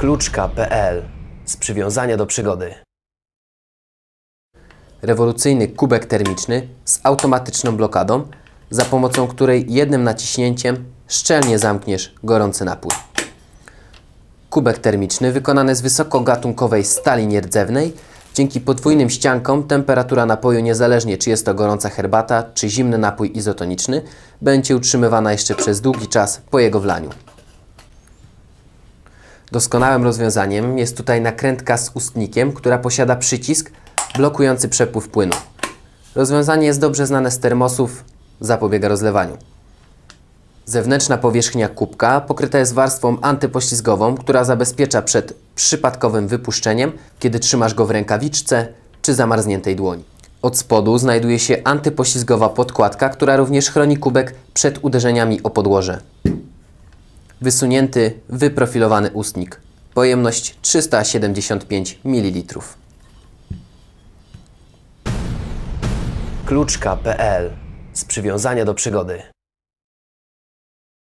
Kluczka.pl z przywiązania do przygody. Rewolucyjny kubek termiczny z automatyczną blokadą, za pomocą której jednym naciśnięciem szczelnie zamkniesz gorący napój. Kubek termiczny wykonany z wysokogatunkowej stali nierdzewnej. Dzięki podwójnym ściankom temperatura napoju, niezależnie czy jest to gorąca herbata, czy zimny napój izotoniczny, będzie utrzymywana jeszcze przez długi czas po jego wlaniu. Doskonałym rozwiązaniem jest tutaj nakrętka z ustnikiem, która posiada przycisk blokujący przepływ płynu. Rozwiązanie jest dobrze znane z termosów, zapobiega rozlewaniu. Zewnętrzna powierzchnia kubka pokryta jest warstwą antypoślizgową, która zabezpiecza przed przypadkowym wypuszczeniem, kiedy trzymasz go w rękawiczce czy zamarzniętej dłoni. Od spodu znajduje się antypoślizgowa podkładka, która również chroni kubek przed uderzeniami o podłoże. Wysunięty, wyprofilowany ustnik. Pojemność 375 ml. Kluczka.pl z przywiązania do przygody.